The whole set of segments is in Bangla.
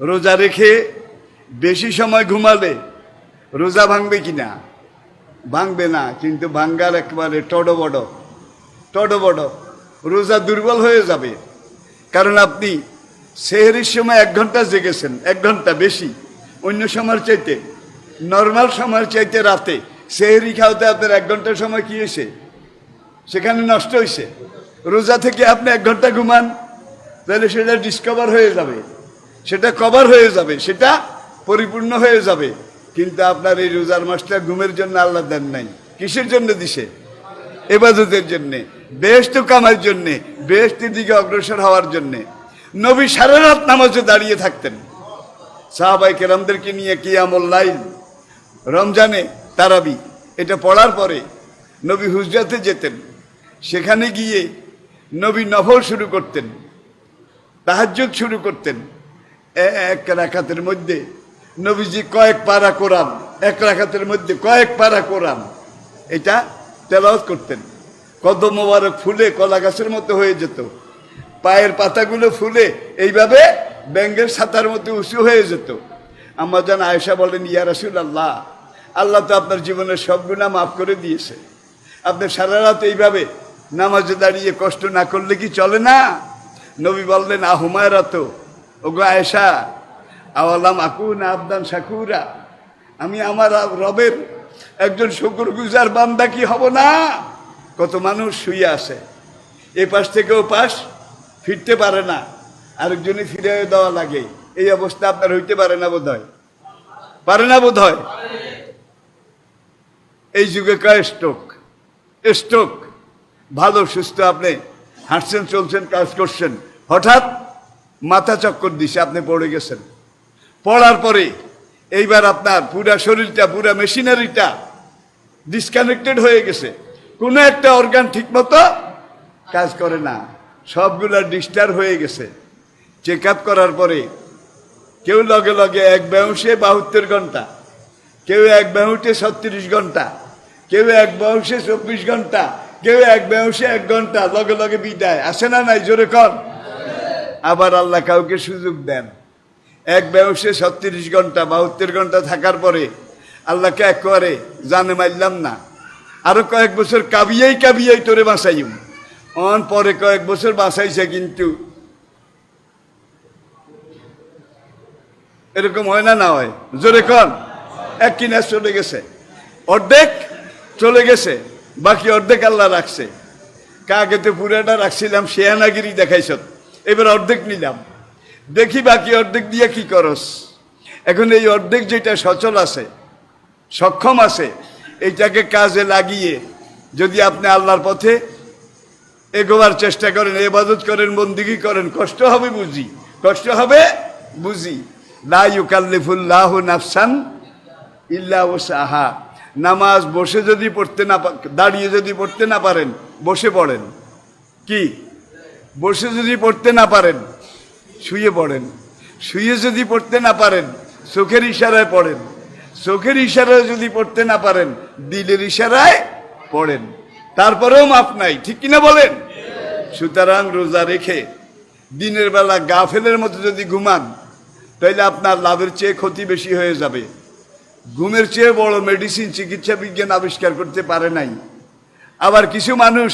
রোজা রেখে বেশি সময় ঘুমালে রোজা ভাঙবে কি না? ভাঙবে না, কিন্তু ভাঙ্গার একেবারে টড বড় টড বড় রোজা দুর্বল হয়ে যাবে। কারণ আপনি সেহরির সময় এক ঘণ্টা জেগেছেন, এক ঘণ্টা বেশি। অন্য সময়ের চাইতে, নর্মাল সময়ের চাইতে রাতে সেহরি খাওয়াতে আপনার এক ঘণ্টা সময় কি হয়েছে? সেখানে নষ্ট হয়েছে। রোজা থেকে আপনি এক ঘণ্টা ঘুমান, তাহলে সেটা ডিসকভার হয়ে যাবে। সেটা কভার হয়ে যাবে, সেটা পরিপূর্ণ হয়ে যাবে। কিন্তু আপনার এই রোজার মাসটা ঘুমের জন্য আল্লাহ দেন নাই। কিসের জন্য দিছে? এবাদতের জন্যে বেহস্ত কামার জন্যে বেহস্তের দিকে অগ্রসর হওয়ার জন্যে। নবী সারা রাত নামাজে দাঁড়িয়ে থাকতেন। সাহাবাই কেরামদেরকে নিয়ে কিয়ামুল লাইল, রমজানে তারাবি, এটা পড়ার পরে নবী হুজরাতে যেতেন। সেখানে গিয়ে নবী নফল শুরু করতেন, তাহাজ্জুদ শুরু করতেন। এক রাখাতের মধ্যে। নবীজি কয়েক পারা কোরআন, এক রাখাতের মধ্যে কয়েক পারা কোরআন। এটা তেলাওয়াত করতেন। কদম মোবারক ফুলে কলা গাছের মতো হয়ে যেত। পায়ের পাতাগুলো ফুলে এইভাবে ব্যাঙ্গের ছাতার মতো উঁচু হয়ে যেত। আমার যেন আয়েশা বলেন, ইয়া রাসুল আল্লাহ আল্লাহ তো আপনার জীবনের সব গুণা মাফ করে দিয়েছে। আপনি সারা রাত এইভাবে নামাজে দাঁড়িয়ে কষ্ট না করলে কি চলে না? নবী বললেন আহুমায়রা তো ওগো আয়েশা আওয়ালাম আকুন আবদান শাকুরা আমি আমার রবের একজন শুকুর গুজার বান্দা কি হব না? কত মানুষ শুয়ে আছে। এ পাশ থেকে ও পাশ ফিরতে পারে না। আরেকজনে ফিরে দেওয়া লাগে। এই অবস্থা আপনার হইতে পারে না বোধ হয় পারে না বোধ হয় এই যুগে কয় স্ট্রোক? স্টোক ভালো, সুস্থ আপনি হাঁটছেন, চলছেন, কাজ করছেন। হঠাৎ মাথা চক্কর দিছে, আপনি পড়ে গেছেন। পড়ার পরে এইবার আপনার পুরা শরীরটা, পুরা মেশিনারিটা ডিসকানেক্টেড হয়ে গেছে। কোনো একটা অর্গান ঠিকমতো কাজ করে না। সবগুলা ডিস্টার্ব হয়ে গেছে। চেক আপ করার পরে কেউ লগে লগে এক ব্যবসে বাহাত্তর ঘণ্টা, কেউ এক ব্যবসে ছত্রিশ ঘণ্টা, কেউ এক ব্যবসে চব্বিশ ঘণ্টা, কেউ এক ব্যবসে এক ঘণ্টা লগে লগে বিদায়। আসে না নাই? জোরে কর আবার আল্লাহ কাউকে সুযোগ দেন। এক ব্যবসে ছত্রিশ ঘণ্টা, বাহাত্তর ঘণ্টা থাকার পরে আল্লাহকে এক করে জানে মারলাম না। আরও কয়েক বছর কাবিয়েই কাবিয়েই তোরে বাঁচাইম। অন পরে কয়েক বছর বাঁচাইছে কিন্তু এরকম হয় না না হয়? জোরে কন। এক কিনা চলে গেছে। অর্ধেক চলে গেছে, বাকি অর্ধেক আল্লাহ রাখছে। কাকে তো পুরাটা রাখছিলাম শেয়ানাগিরি দেখাইছ এবার অর্ধেক নিলাম। দেখি বাকি অর্ধেক দিয়ে কি করস। এখন এই অর্ধেক যেটা সচল আছে, সক্ষম আছে, এইটাকে কাজে লাগিয়ে যদি আপনি আল্লাহর পথে এগোবার চেষ্টা করেন, এবাদত করেন বন্দিগি করেন, কষ্ট হবে বুঝি। কষ্ট হবে বুঝি। লা ইউকাল্লিফুল্লাহ নাফসান ইল্লা সাহা নামাজ বসে যদি পড়তে না দাঁড়িয়ে যদি পড়তে না পারেন, বসে পড়েন। কি? বসে যদি পড়তে না পারেন, শুয়ে পড়েন। শুয়ে যদি পড়তে না পারেন, চোখের ইশারায় পড়েন। চোখের ইশারায় যদি পড়তে না পারেন, দিলের ইশারায় পড়েন। তারপরেও মাপ নাই, ঠিক কিনা বলেন? সুতরাং রোজা রেখে দিনের বেলা গাফেলের মতো যদি ঘুমান তাহলে আপনার লাভের চেয়ে ক্ষতি বেশি হয়ে যাবে। ঘুমের চেয়ে বড় মেডিসিন চিকিৎসা বিজ্ঞান আবিষ্কার করতে পারে নাই। আবার কিছু মানুষ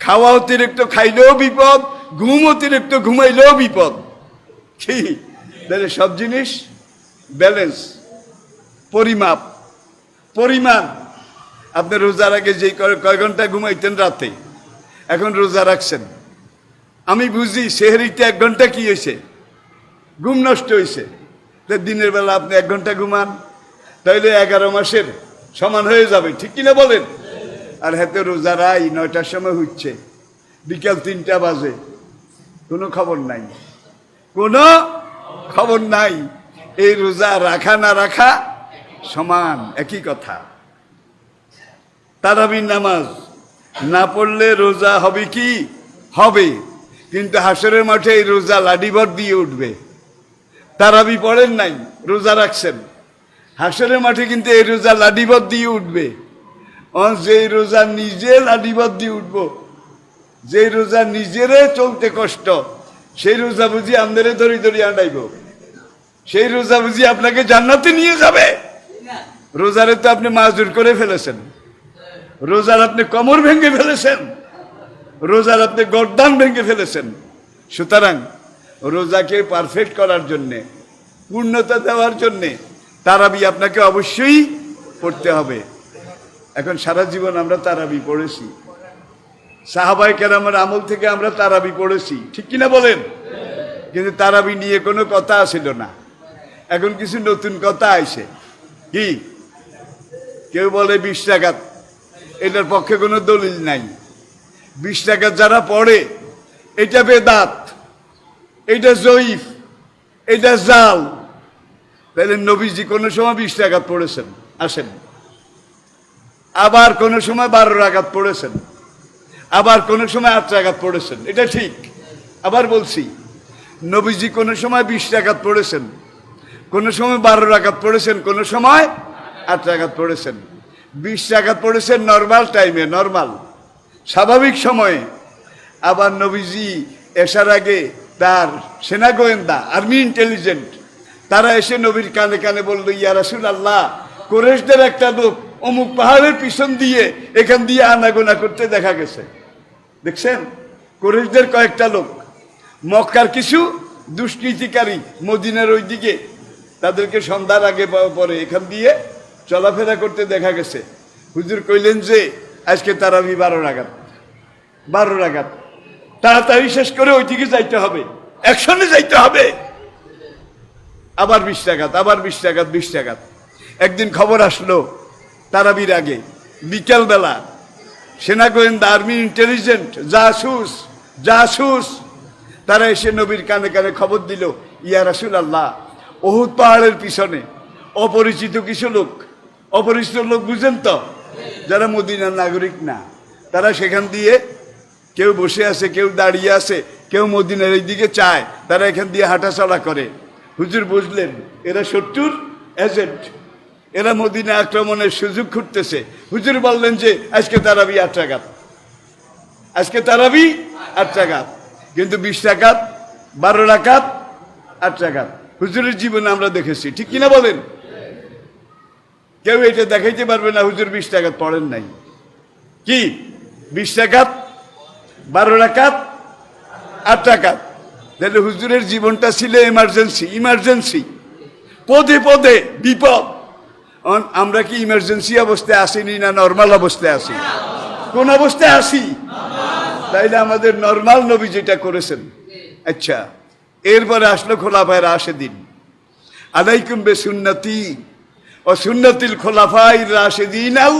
খাওয়া অতিরিক্ত খাইলেও বিপদ, ঘুম অতিরিক্ত ঘুমাইলেও বিপদ। কি? তাহলে সব জিনিস ব্যালেন্স পরিমাপ। পরিমাণ। আপনি রোজার আগে যে কয়- ঘণ্টা ঘুমাইতেন রাতে, এখন রোজা রাখছেন। আমি বুঝি সেহরিতে এক ঘণ্টা কি হয়েছে ঘুম নষ্ট হয়েছে দিনের বেলা আপনি এক ঘণ্টা ঘুমান, তাইলে এগারো মাসের সমান হয়ে যাবে, ঠিক কিনা বলেন? আর হাতে রোজারাই নয়টার সময় হচ্ছে। বিকাল তিনটা বাজে। কোনো খবর নাই। কোনো খবর নাই। এই রোজা রাখা না রাখা সমান একই কথা। তারাবির নামাজ না পড়লে রোজা হবে কি? হবে। কিন্তু হাসরের মাঠে এই রোজা লাডিভর দিয়ে উঠবে। তারাবি পড়েন নাই, রোজা রাখছেন। হাসরের মাঠে কিন্তু এই রোজা লাডিভর দিয়ে উঠবে। যেই রোজা নিজে লাডিভর দিয়ে উঠবো। যেই রোজা নিজেরে চলতে কষ্ট, সেই রোজা বুঝি আমাদের ধরি ধরি আনাইব। সেই রোজা বুঝি আপনাকে জান্নাতে নিয়ে যাবে। রোজারে তো আপনি মাজুর করে ফেলেছেন। রোজার আপনি কমর ভেঙে ফেলেছেন। রোজার আপনি গরদান ভেঙে ফেলেছেন। সুতরাং রোজাকে পারফেক্ট করার জন্যে, পূর্ণতা দেওয়ার জন্যে তারাবি আপনাকে অবশ্যই পড়তে হবে। এখন সারা জীবন আমরা তারাবি পড়েছি। সাহাবাই কেরামের আমল থেকে আমরা তারাবি পড়েছি। ঠিক কিনা বলেন? কিন্তু তারাবি নিয়ে কোনো কথা আসিল না। এখন কিছু নতুন কথা আইছে। কি? কেউ বলে বিশ টাকা এটার পক্ষে কোনো দলিল নাই। বিশ টাকা যারা পড়ে, এটা বেদাত, এটা জয়ীফ, এটা জাল। তাহলে নবীজি কোনো সময় বিশ টাকা পড়েছেন আসেন আবার কোনো সময় বারো আঘাত পড়েছেন। আবার কোনো সময় আট আঘাত পড়েছেন। এটা ঠিক। আবার বলছি, নবীজি কোনো সময় বিশ আঘাত পড়েছেন। কোনো সময় বারো আঘাত পড়েছেন, কোনো সময় আট আঘাত পড়েছেন। বিশ আঘাত পড়েছেন নর্মাল টাইমে নর্মাল স্বাভাবিক সময়ে। আবার নবীজি এসার আগে তার সেনা গোয়েন্দা আর্মি ইন্টেলিজেন্ট তারা এসে নবীর কানে কানে বলল, ইয়া রাসুল আল্লাহ কোরেশদের একটা লোক অমুক পাহাড়ের পিছন দিয়ে, এখান দিয়ে আনাগোনা করতে দেখা গেছে। দেখছেন? কোরেশদের কয়েকটা লোক। মক্কার কিছু দুষ্কৃতিকারী মদিনার ওই দিকে তাদেরকে সন্ধ্যার আগে পরে এখান দিয়ে চলাফেরা করতে দেখা গেছে। হুজুর কইলেন যে, আজকে তারাবি বারো রাগাত বারো রাগাত তাড়াতাড়ি শেষ করে ওই দিকে যাইতে হবে। একশনে যাইতে হবে। আবার বিশ টাকাত আবার বিশ টাকাত বিশ টাকাত একদিন খবর আসলো তারাবির আগে, বিকেলবেলা। সেনা গোয়েন্দা আর্মি ইন্টেলিজেন্ট, জাসুস জাসুস। তারা এসে নবীর কানে কানে খবর দিল, ইয়া রাসুল আল্লাহ অহুদ পাহাড়ের পিছনে, অপরিচিত কিছু লোক। অপরিচিত লোক বুঝেন তো, যারা মদিনার নাগরিক না। তারা সেখান দিয়ে কেউ বসে আছে, কেউ দাঁড়িয়ে আছে, কেউ মদিনার এই দিকে চায়, তারা এখান দিয়ে হাঁটাচলা করে। হুজুর বুঝলেন, এরা শত্রুর এজেন্ট এরা মদিনা আক্রমণের সুযোগ খুঁজতেছে। হুজুর বললেন যে, আজকে তারাবি আট টাকাত আজকে তারাবি আট টাকাত কিন্তু বিশ টাকাত বারো টাকাত আট টাকাত হুজুরের জীবনে আমরা দেখেছি। ঠিক কিনা বলেন? কেউ এটা দেখাইতে পারবে না, হুজুর বিশ টাকাত পড়েন নাই। কি? বিশ টাকাত বারো টাকাত আট টাকাত তাহলে হুজুরের জীবনটা ছিল এমার্জেন্সি ইমার্জেন্সি পদে পদে বিপদ। আমরা কি ইমার্জেন্সি অবস্থায় আসিনি না নর্মাল অবস্থায় আসি? কোন অবস্থায় আসি? তাইলে আমাদের নর্মাল নবী যেটা করেছেন। আচ্ছা এরপরে আসলো খোলাফায় রাশেদিন। আলাইকুম বে সুন্নতি ও সুন্নতিল খোলাফাই রাশেদিন আল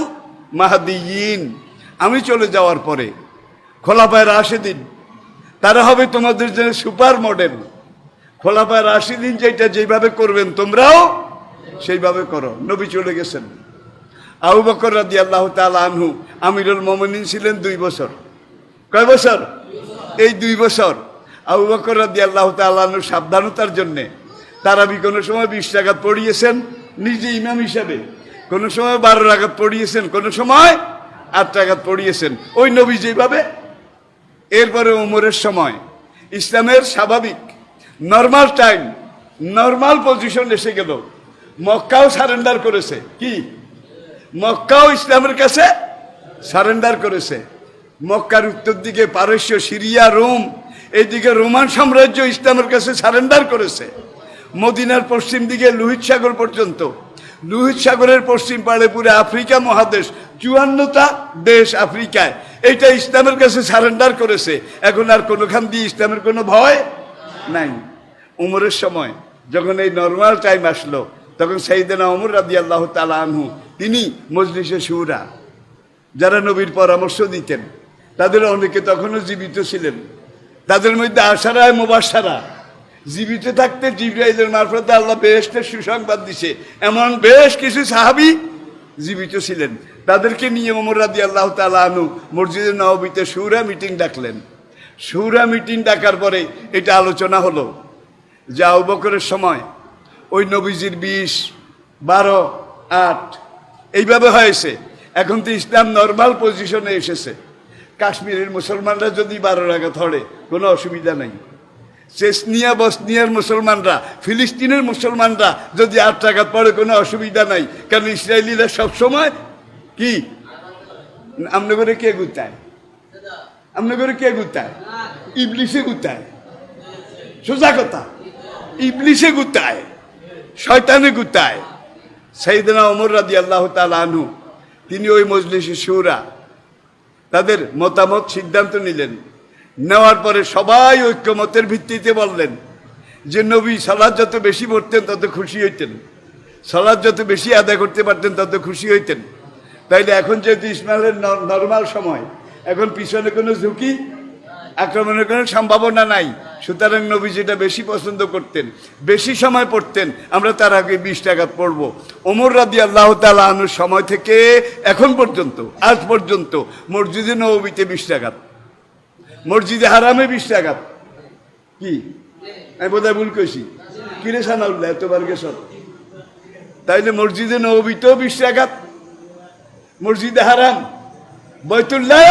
মাহাদিয়িন। আমি চলে যাওয়ার পরে খোলাফায় রাশেদিন, তারা হবে তোমাদের জন্য সুপার মডেল। খোলাফায় রাশেদিন যেটা যেভাবে করবেন তোমরাও সেইভাবে করো। নবী চলে গেছেন। আবু বকর রাদি আল্লাহ আনহু আমিরুল মোমিনিন ছিলেন দুই বছর। কয় বছর? এই দুই বছর। আবু বকর রাদি আল্লাহ তালু সাবধানতার জন্যে তারাবি কোনো সময় বিশ টাকা পড়িয়েছেন, নিজে ইমাম হিসাবে। কোনো সময় বারো রাগাত পড়িয়েছেন, কোনো সময় আট টাকা পড়িয়েছেন। ওই নবী যেভাবে, এরপরে উমরের সময়। ইসলামের স্বাভাবিক নর্মাল টাইম নর্মাল পজিশন এসে গেল। মক্কাও সারেন্ডার করেছে। কি? মক্কাও ইসলামের কাছে সারেন্ডার করেছে। মক্কার উত্তর দিকে পারস্য, সিরিয়া, রোম এইদিকে রোমান সাম্রাজ্য ইসলামের কাছে সারেন্ডার করেছে। মদিনার পশ্চিম দিকে লোহিত সাগর পর্যন্ত। লোহিত সাগরের পশ্চিম পাড়ে পুরো আফ্রিকা মহাদেশ, চুয়ান্নটা দেশ আফ্রিকায়। এইটা ইসলামের কাছে সারেন্ডার করেছে। এখন আর কোনোখান দিয়ে ইসলামের কোনো ভয় নাই। উমরের সময়, যখন এই নর্মাল টাইম আসলো তখন সাইদেনা অমর রাদি আল্লাহ তালা আনহু, তিনি মজলিসে সুরা যারা নবীর পরামর্শ দিতেন, তাদের অনেকে তখনও জীবিত ছিলেন। তাদের মধ্যে আশারায় মোবাসারা জীবিত থাকতে জিব্রাইলের মারফতে আল্লাহ বেহেস্টের সুসংবাদ দিছে। এমন বেশ কিছু সাহাবি জীবিত ছিলেন। তাদেরকে নিয়ে ওমর রাদি আল্লাহ তালা মসজিদের নবীতে সুরা মিটিং ডাকলেন। সুরা মিটিং ডাকার পরে এটা আলোচনা হলো যে আবু বকরের সময় ওই নবীজির বিশ, বারো, আট, এইভাবে হয়েছে। এখন তো ইসলাম নর্মাল পজিশনে এসেছে। কাশ্মীরের মুসলমানরা যদি বারো রাখা ধরে, কোনো অসুবিধা নেই। চেসনিয়া বসনিয়ার মুসলমানরা, ফিলিস্তিনের মুসলমানরা যদি আট টাকা পড়ে, কোনো অসুবিধা নাই। কারণ ইসরায়েলিরা সবসময় কি? আমনে করে কে গুতায়? আমনে করে কে গুতায়? ইবলিশে গুতায়। সোজা কথা। ইবলিশে গুতায়। শয়তানে গুতায়। সাইদনা ওমর রাদি আল্লাহ আনহু, তিনি ওই মজলিসে সুরা তাদের মতামত, সিদ্ধান্ত নিলেন। নেওয়ার পরে সবাই ঐক্যমতের ভিত্তিতে বললেন যে, নবী সালাদ যত বেশি পড়তেন তত খুশি হইতেন। সালাদ যত বেশি আদায় করতে পারতেন তত খুশি হইতেন। তাইলে এখন যেহেতু ইসমাইলের নর্মাল সময়, এখন পিছনে কোনো ঝুঁকি, আক্রমণের কোনো সম্ভাবনা নাই। সুতরাং নবী যেটা বেশি পছন্দ করতেন, বেশি সময় পড়তেন, আমরা তার আগে বিশ টাকা পড়ব। ওমর রাদি আল্লাহ তালা সময় থেকে এখন পর্যন্ত, আজ পর্যন্ত মসজিদে নবীতে বিশ টাকা। মসজিদে হারামে বিশ টাকা। কি? আমি বোধহয় ভুল কইছি। কিরে সানাউল্লাহ এতবার গেছ তাইলে মসজিদে নবীতেও বিশ টাকা, মসজিদে হারাম। বৈতুল্লাহ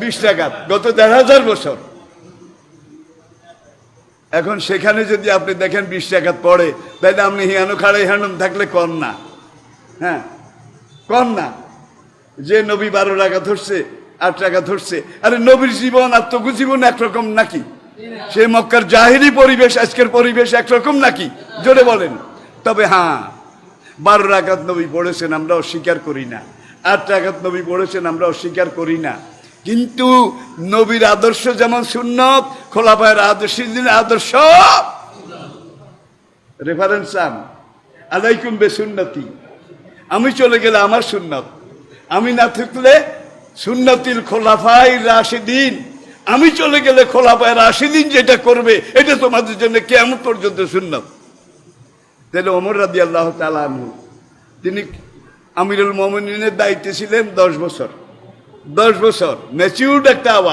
বিশ টাকা, গত দেড় হাজার বছর। এখন সেখানে যদি আপনি দেখেন বিশ টাকা পড়ে তাহলে আপনি হিয়ানো খাড়াই হানুন থাকলে কন না। হ্যাঁ? কন না। যে নবী বারো টাকা ধরছে, আট টাকা ধরছে, আরে নবীর জীবন আর তবু জীবন একরকম নাকি? সে মক্কার জাহিরি পরিবেশ, আজকের পরিবেশ একরকম নাকি? জোরে বলেন। তবে হ্যাঁ বারো রাকাত নবী পড়েছেন আমরা অস্বীকার করি না। আট রাকাত নবী পড়েছেন আমরা অস্বীকার করি না। কিন্তু নবীর আদর্শ যেমন সুন্নত, খোলাফায়ের আদর্শ আদর্শ। রেফারেন্স চান আলাইকুম বে সুন্নতি। আমি চলে গেলে আমার সুন্নত। আমি না থাকলে সুন্নতিল খোলাফাই রাশিদিন। আমি চলে গেলে খোলাফায় রাশিদিন যেটা করবে, এটা তোমাদের জন্য কেমন পর্যন্ত সুন্নত। তাহলে ওমর রাদি আল্লাহ তালু তিনি আমিরুল মোমিনের দায়িত্বে ছিলেন দশ বছর। দশ বছর ম্যাচিউর্ড একটা আওয়াজ